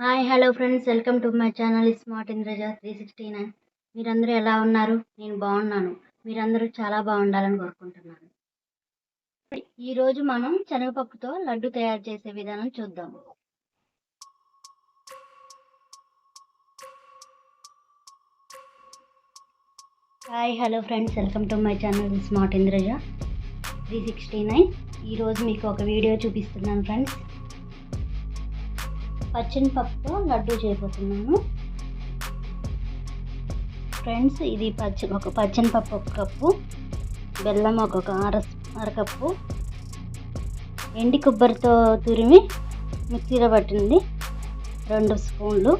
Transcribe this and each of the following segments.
Hi hello friends. Welcome to my channel smart Indraja three sixty nine మీరందరూ ఎలా ఉన్నారు? నేను బాగున్నాను. మీరందరూ చాలా బాగుండాలని కోరుకుంటున్నాను. ఈరోజు మనం శనగపప్పుతో లడ్డు తయారు చేసే విధానం చూద్దాం. Hi hello friends. Welcome to my channel smart Indraja three sixty nine ఈరోజు మీకు ఒక వీడియో చూపిస్తున్నాను ఫ్రెండ్స్. పచ్చని పప్పుతో లడ్డు చేయబోతున్నాను. ఫ్రెండ్స్ ఇది పచ్చి ఒక పచ్చని పప్పు ఒక కప్పు బెల్లం ఒక అర అరకప్పు ఎండి కొబ్బరితో తురిమి మిక్సీలో పట్టింది. రెండు స్పూన్లు.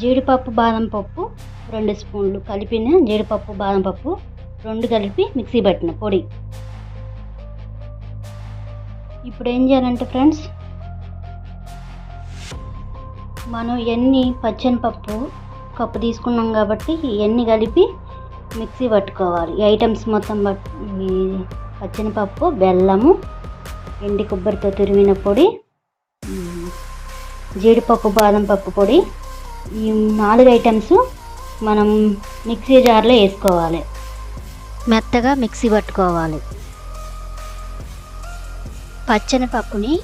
జీడిపప్పు బాదం పప్పు రెండు స్పూన్లు. కలిపిన జీడిపప్పు బాదం పప్పు రెండు కలిపి మిక్సీ పట్టిన పొడి. ఇప్పుడు ఏం చేయాలంటే ఫ్రెండ్స్ మనం ఎన్ని పచ్చని పప్పు కప్పు తీసుకున్నాం కాబట్టి ఇవన్నీ కలిపి మిక్సీ పట్టుకోవాలి. ఈ ఐటమ్స్ మొత్తం పట్ పచ్చని పప్పు బెల్లము ఎండి కొబ్బరితో తురిమిన పొడి జీడిపప్పు బాదం పప్పు పొడి ఈ నాలుగు ఐటమ్స్ మనం మిక్సీ జార్లో వేసుకోవాలి. మెత్తగా మిక్సీ పట్టుకోవాలి. పచ్చని పప్పుని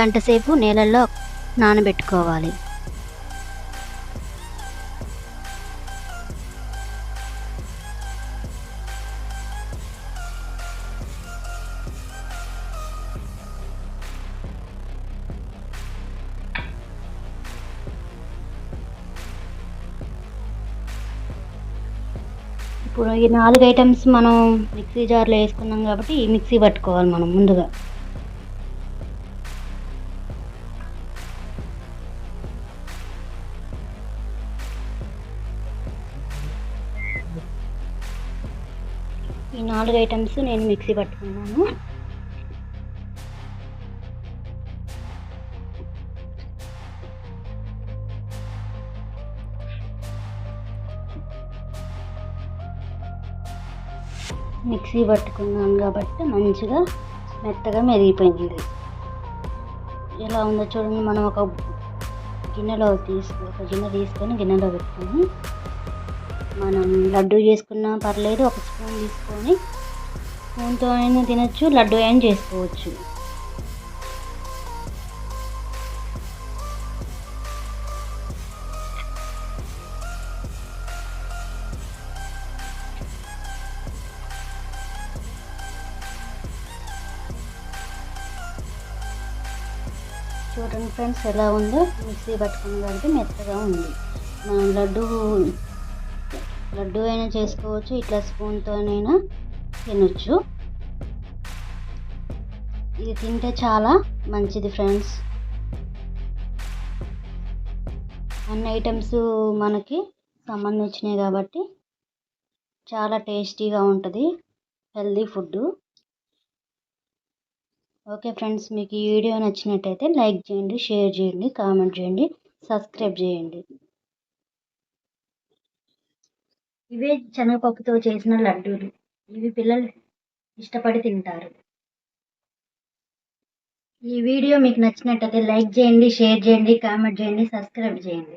గంటసేపు నీళ్ళల్లో నానబెట్టుకోవాలి. ఇప్పుడు ఈ నాలుగు ఐటమ్స్ మనం మిక్సీ జార్లో వేసుకున్నాం కాబట్టి ఈ మిక్సీ పట్టుకోవాలి మనం ముందుగా. ఈ నాలుగు ఐటమ్స్ నేను మిక్సీ పట్టుకున్నాను. మిక్సీ పట్టుకున్నాను కాబట్టి మంచిగా మెత్తగా మెరిగిపోయింది. ఎలా ఉందో చూడండి మనం ఒక గిన్నెలో తీసుకు ఒక గిన్నె తీసుకొని గిన్నెలో పెట్టుకొని మనం లడ్డు చేసుకున్నా పర్లేదు ఒక స్పూన్ తీసుకొని స్పూన్తో అయినా తినచ్చు లడ్డు అయినా చేసుకోవచ్చు. చూడండి ఫ్రెండ్స్ ఎలా ఉందో మిక్సీ పట్టుకున్న కాబట్టి మెత్తగా ఉంది. మనం లడ్డు లడ్డు అయినా చేసుకోవచ్చు ఇట్లా స్పూన్తోనైనా తినొచ్చు. ఇది తింటే చాలా మంచిది ఫ్రెండ్స్ అన్ని ఐటమ్స్ మనకి సంబంధించినవి కాబట్టి చాలా టేస్టీగా ఉంటుంది హెల్దీ ఫుడ్ ఓకే ఫ్రెండ్స్ మీకు ఈ వీడియో నచ్చినట్టయితే లైక్ చేయండి షేర్ చేయండి కామెంట్ చేయండి సబ్స్క్రైబ్ చేయండి. ఇవే శనగపప్పుతో చేసిన లడ్డూలు. ఇవి పిల్లలు ఇష్టపడి తింటారు. ఈ వీడియో మీకు నచ్చినట్టయితే లైక్ చేయండి షేర్ చేయండి కామెంట్ చేయండి సబ్స్క్రైబ్ చేయండి.